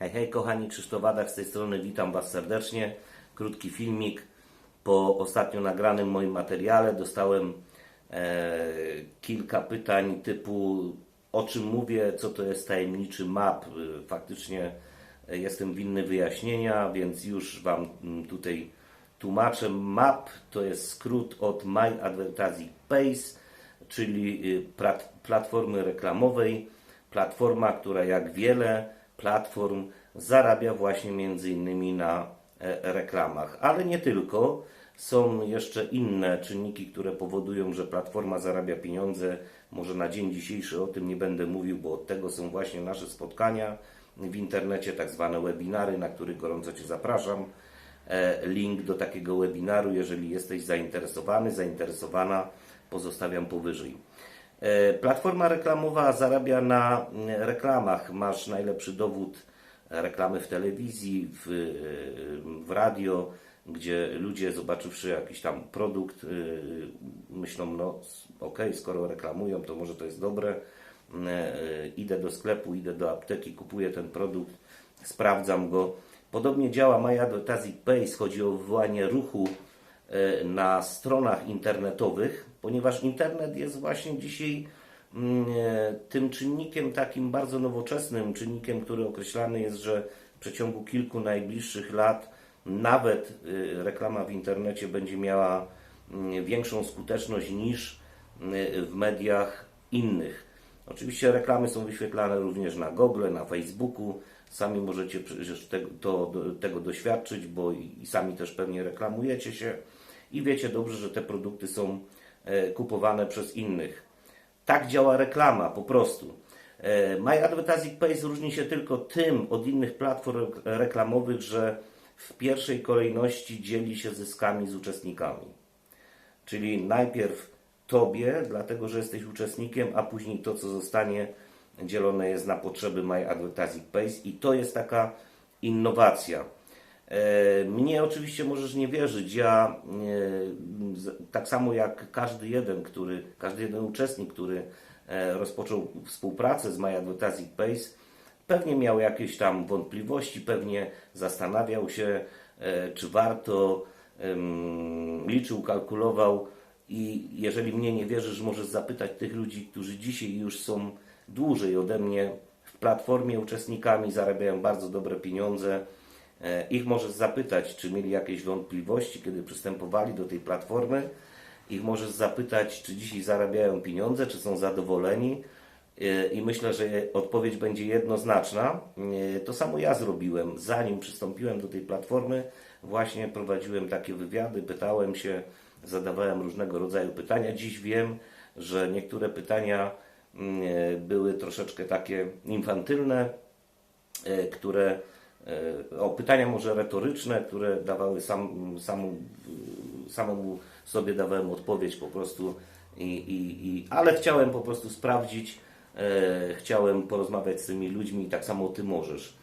Hej, hej, kochani, Krzysztof Wadak z tej strony, witam Was serdecznie. Krótki filmik. Po ostatnio nagranym moim materiale dostałem e, kilka pytań typu o czym mówię, co to jest tajemniczy map. E, Faktycznie e, jestem winny wyjaśnienia, więc już Wam mm, tutaj tłumaczę. MAP to jest skrót od My Advertising Base, czyli y, plat- platformy reklamowej. Platforma, która jak wiele platform zarabia właśnie między innymi na e, reklamach. Ale nie tylko. Są jeszcze inne czynniki, które powodują, że platforma zarabia pieniądze. Może na dzień dzisiejszy o tym nie będę mówił, bo od tego są właśnie nasze spotkania w internecie, tak zwane webinary, na których gorąco Cię zapraszam. E, Link do takiego webinaru, jeżeli jesteś zainteresowany, zainteresowana, pozostawiam powyżej. E, Platforma reklamowa zarabia na mm, reklamach. Masz najlepszy dowód reklamy w telewizji, w, e, w radio, gdzie ludzie zobaczywszy jakiś tam produkt, e, myślą, no ok, skoro reklamują, to może to jest dobre. E, Idę do sklepu, idę do apteki, kupuję ten produkt, sprawdzam go. Podobnie działa My Advertising Base, chodzi o wywołanie ruchu na stronach internetowych, ponieważ internet jest właśnie dzisiaj mm, e, tym czynnikiem takim bardzo nowoczesnym, czynnikiem, który określany jest, że w przeciągu kilku najbliższych lat nawet e, reklama w internecie będzie miała mm, większą skuteczność niż mm, w mediach innych. Oczywiście reklamy są wyświetlane również na Google, na Facebooku. Sami możecie tego, doświadczyć, bo i sami też pewnie reklamujecie się i wiecie dobrze, że te produkty są kupowane przez innych. Tak działa reklama, po prostu. E, My Advertising Base różni się tylko tym od innych platform reklamowych, że w pierwszej kolejności dzieli się zyskami z uczestnikami. Czyli najpierw Tobie, dlatego że jesteś uczestnikiem, a później to, co zostanie, dzielone jest na potrzeby My Advertising Base i to jest taka innowacja. E, Mnie oczywiście możesz nie wierzyć. Ja e, tak samo jak każdy jeden, który, każdy jeden uczestnik, który e, rozpoczął współpracę z My Advertising Base, pewnie miał jakieś tam wątpliwości, pewnie zastanawiał się, czy warto, liczył, kalkulował i jeżeli mnie nie wierzysz, możesz zapytać tych ludzi, którzy dzisiaj już są dłużej ode mnie w platformie uczestnikami, zarabiają bardzo dobre pieniądze. E, Ich możesz zapytać, czy mieli jakieś wątpliwości, kiedy przystępowali do tej platformy. Ich możesz zapytać, czy dzisiaj zarabiają pieniądze, czy są zadowoleni. E, I myślę, że odpowiedź będzie jednoznaczna. E, To samo ja zrobiłem. Zanim przystąpiłem do tej platformy, właśnie prowadziłem takie wywiady, pytałem się, zadawałem różnego rodzaju pytania. Dziś wiem, że niektóre pytania mm, były troszeczkę takie infantylne, które o pytania może retoryczne, które dawały sam, samą, samemu sobie dawałem odpowiedź po prostu i, i, i ale chciałem po prostu sprawdzić, e, chciałem porozmawiać z tymi ludźmi tak samo ty możesz.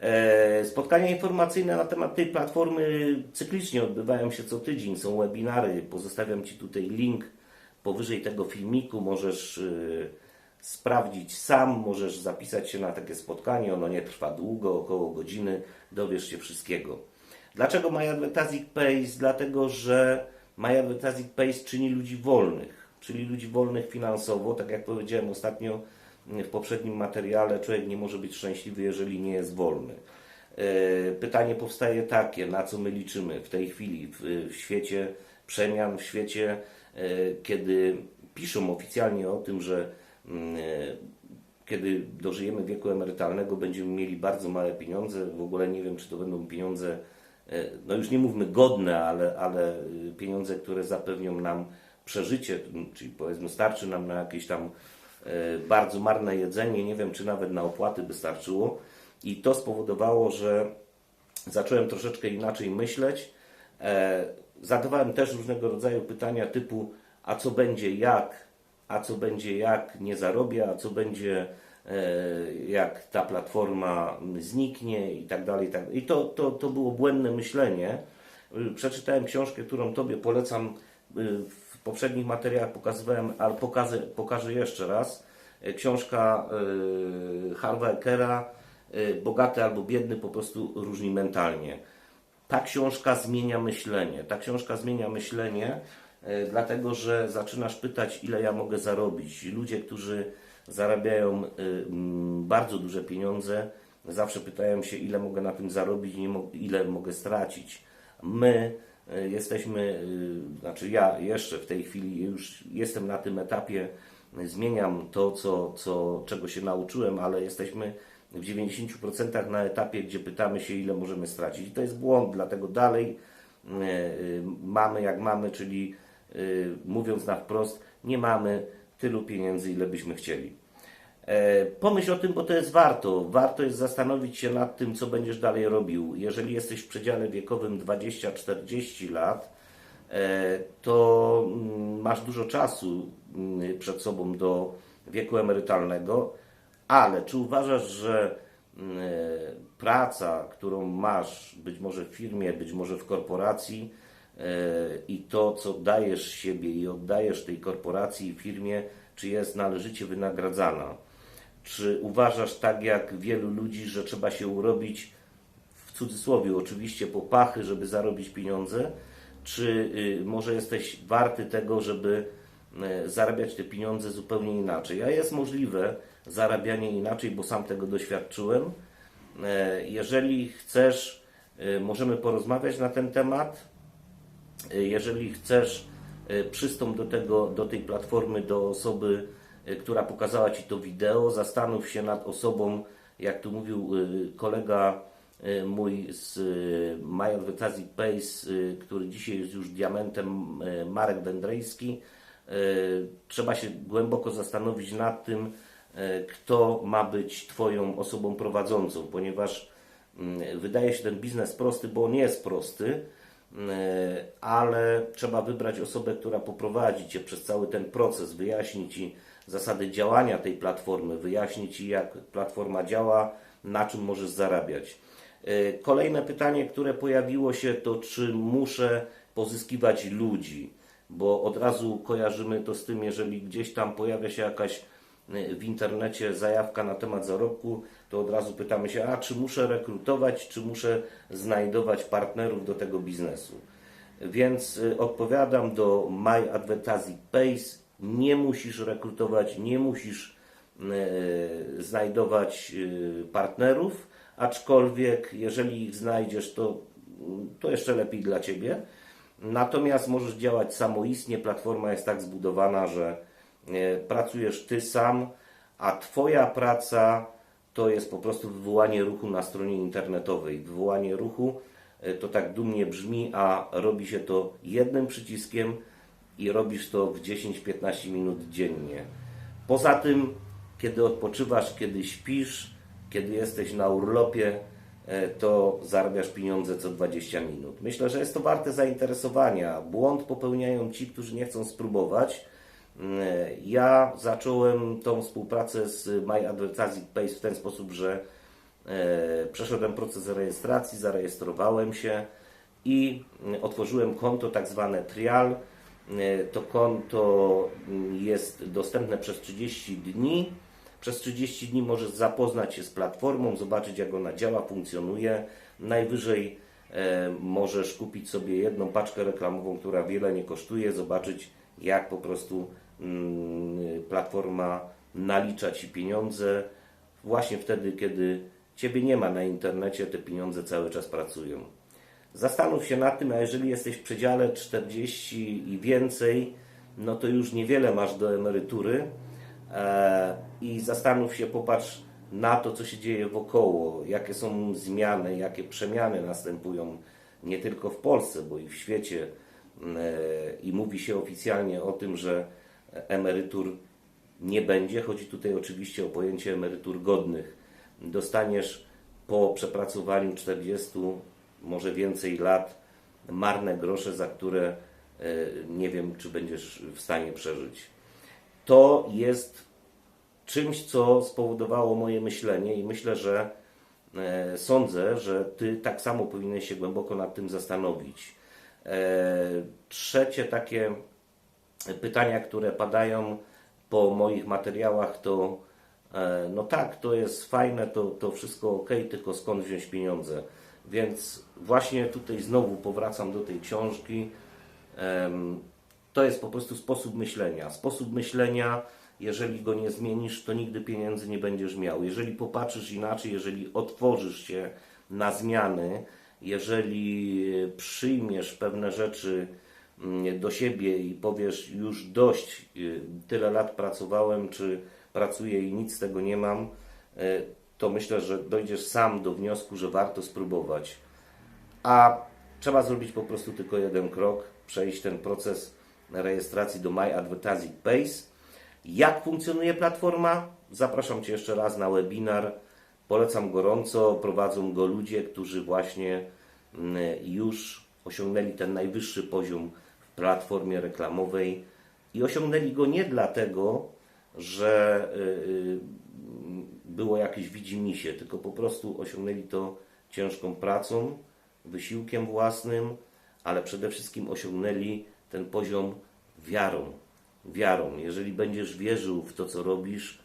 E, Spotkania informacyjne na temat tej platformy cyklicznie odbywają się co tydzień. Są webinary. Pozostawiam Ci tutaj link powyżej tego filmiku. Możesz e, sprawdzić sam, możesz zapisać się na takie spotkanie. Ono nie trwa długo, około godziny. Dowiesz się wszystkiego. Dlaczego My Advertising Base? Dlatego, że My Advertising Base czyni ludzi wolnych, czyli ludzi wolnych finansowo. Tak jak powiedziałem ostatnio w poprzednim materiale, człowiek nie może być szczęśliwy, jeżeli nie jest wolny. E, Pytanie powstaje takie, na co my liczymy w tej chwili w, świecie przemian, w świecie, e, kiedy piszą oficjalnie o tym, że mm, kiedy dożyjemy wieku emerytalnego, będziemy mieli bardzo małe pieniądze. W ogóle nie wiem, czy to będą pieniądze, e, no już nie mówmy godne, ale, ale y, pieniądze, które zapewnią nam przeżycie, czyli powiedzmy starczy nam na jakieś tam e, bardzo marne jedzenie, nie wiem, czy nawet na opłaty by starczyło. I to spowodowało, że zacząłem troszeczkę inaczej myśleć. E, zadawałem też różnego rodzaju pytania typu, a co będzie jak, a co będzie jak nie zarobię, a co będzie e, jak ta platforma zniknie i tak dalej. i tak- I to, to, to było błędne myślenie. Przeczytałem książkę, którą Tobie polecam. y, W poprzednich materiałach pokazywałem, ale pokażę, pokażę jeszcze raz. E, Książka Harva Ekera e, bogaty albo biedny, po prostu różni mentalnie. Ta książka zmienia myślenie. Ta książka zmienia myślenie, e, dlatego że zaczynasz pytać, ile ja mogę zarobić. Ludzie, którzy zarabiają e, mm, bardzo duże pieniądze, zawsze pytają się, ile mogę na tym zarobić, ile mogę stracić. My e, jesteśmy, e, znaczy ja jeszcze w tej chwili już jestem na tym etapie, e, zmieniam to, co, co, czego się nauczyłem, ale jesteśmy w 90% na etapie, gdzie pytamy się, ile możemy stracić. I to jest błąd, dlatego dalej e, e, mamy jak mamy, czyli e, mówiąc na wprost, nie mamy tylu pieniędzy, ile byśmy chcieli. E, Pomyśl o tym, bo to jest warto. Warto jest zastanowić się nad tym, co będziesz dalej robił. Jeżeli jesteś w przedziale wiekowym 20-40 lat, e, to mm, masz dużo czasu mm, przed sobą do wieku emerytalnego, ale czy uważasz, że mm, praca, którą masz, być może w firmie, być może w korporacji, e, i to, co dajesz siebie i oddajesz tej korporacji i firmie, czy jest należycie wynagradzana? Czy uważasz tak jak wielu ludzi, że trzeba się urobić w cudzysłowie oczywiście po pachy, żeby zarobić pieniądze? Czy y, może jesteś warty tego, żeby y, zarabiać te pieniądze zupełnie inaczej? A jest możliwe zarabianie inaczej, bo sam tego doświadczyłem. E, Jeżeli chcesz, y, możemy porozmawiać na ten temat. Jeżeli chcesz, y, przystąp do, tego, do tej platformy, do osoby, y, która pokazała Ci to wideo. Zastanów się nad osobą, jak tu mówił y, kolega mój z My Advertising Pace, który dzisiaj jest już diamentem, Marek Dędrejski. Y, Trzeba się głęboko zastanowić nad tym, kto ma być Twoją osobą prowadzącą, ponieważ mm, wydaje się ten biznes prosty, bo on jest prosty, E, ale trzeba wybrać osobę, która poprowadzi Cię przez cały ten proces, wyjaśni Ci zasady działania tej platformy, wyjaśni Ci, jak platforma działa, na czym możesz zarabiać. E, Kolejne pytanie, które pojawiło się, to czy muszę pozyskiwać ludzi, bo od razu kojarzymy to z tym, jeżeli gdzieś tam pojawia się jakaś e, w internecie zajawka na temat zarobku, to od razu pytamy się, a czy muszę rekrutować, czy muszę znajdować partnerów do tego biznesu. Więc y, odpowiadam do My Advertising Pace, nie musisz rekrutować, nie musisz y, znajdować y, partnerów, aczkolwiek jeżeli ich znajdziesz, to, to jeszcze lepiej dla Ciebie. Natomiast możesz działać samoistnie, platforma jest tak zbudowana, że pracujesz Ty sam, a Twoja praca to jest po prostu wywołanie ruchu na stronie internetowej. Wywołanie ruchu e, to tak dumnie brzmi, a robi się to jednym przyciskiem i robisz to w 10-15 minut dziennie. Poza tym, kiedy odpoczywasz, kiedy śpisz, kiedy jesteś na urlopie, e, to zarabiasz pieniądze co 20 minut. Myślę, że jest to warte zainteresowania. Błąd popełniają ci, którzy nie chcą spróbować. Ja zacząłem tą współpracę z My Advertising Pace w ten sposób, że e, przeszedłem proces rejestracji, zarejestrowałem się i mm, otworzyłem konto tak zwane trial. E, To konto mm, jest dostępne przez 30 dni. Przez 30 dni możesz zapoznać się z platformą, zobaczyć jak ona działa, funkcjonuje. Najwyżej e, możesz kupić sobie jedną paczkę reklamową, która wiele nie kosztuje, zobaczyć jak po prostu platforma nalicza Ci pieniądze. Właśnie wtedy, kiedy Ciebie nie ma na internecie, te pieniądze cały czas pracują. Zastanów się nad tym, a jeżeli jesteś w przedziale 40 i więcej, no to już niewiele masz do emerytury e, i zastanów się, popatrz na to, co się dzieje wokoło, jakie są zmiany, jakie przemiany następują nie tylko w Polsce, bo i w świecie e, i mówi się oficjalnie o tym, że emerytur nie będzie. Chodzi tutaj oczywiście o pojęcie emerytur godnych. Dostaniesz po przepracowaniu 40, może więcej lat marne grosze, za które e, nie wiem, czy będziesz w stanie przeżyć. To jest czymś, co spowodowało moje myślenie i myślę, że e, sądzę, że Ty tak samo powinieneś się głęboko nad tym zastanowić. E, trzecie takie pytania, które padają po moich materiałach, to e, no tak, to jest fajne, to, to wszystko ok, tylko skąd wziąć pieniądze? Więc właśnie tutaj znowu powracam do tej książki. To jest po prostu sposób myślenia. Sposób myślenia, jeżeli go nie zmienisz, to nigdy pieniędzy nie będziesz miał. Jeżeli popatrzysz inaczej, jeżeli otworzysz się na zmiany, jeżeli przyjmiesz pewne rzeczy do siebie i powiesz już dość, y, tyle lat pracowałem, czy pracuję i nic z tego nie mam, y, to myślę, że dojdziesz sam do wniosku, że warto spróbować. A trzeba zrobić po prostu tylko jeden krok, przejść ten proces rejestracji do My Advertising Base. Jak funkcjonuje platforma? Zapraszam Cię jeszcze raz na webinar. Polecam gorąco. Prowadzą go ludzie, którzy właśnie mm, już osiągnęli ten najwyższy poziom w platformie reklamowej i osiągnęli go nie dlatego, że y, y, było jakieś widzimisię, tylko po prostu osiągnęli to ciężką pracą, wysiłkiem własnym, ale przede wszystkim osiągnęli ten poziom wiarą. Wiarą. Jeżeli będziesz wierzył w to, co robisz,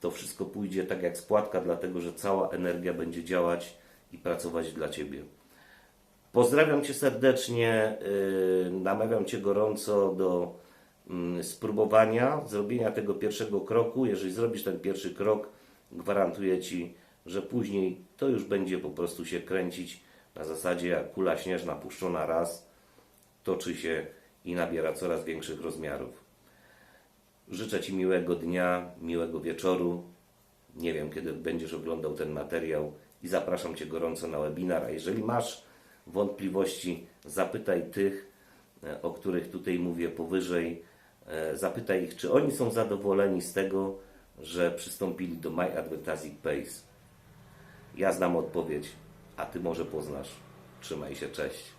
to wszystko pójdzie tak jak spłatka, dlatego że cała energia będzie działać i pracować dla Ciebie. Pozdrawiam Cię serdecznie, yy, namawiam Cię gorąco do mm, spróbowania, zrobienia tego pierwszego kroku. Jeżeli zrobisz ten pierwszy krok, gwarantuję Ci, że później to już będzie po prostu się kręcić na zasadzie jak kula śnieżna puszczona raz, toczy się i nabiera coraz większych rozmiarów. Życzę Ci miłego dnia, miłego wieczoru. Nie wiem, kiedy będziesz oglądał ten materiał i zapraszam Cię gorąco na webinar. A jeżeli masz wątpliwości, zapytaj tych, e, o których tutaj mówię powyżej. E, Zapytaj ich, czy oni są zadowoleni z tego, że przystąpili do My Advertising Base. Ja znam odpowiedź, a Ty może poznasz. Trzymaj się, cześć.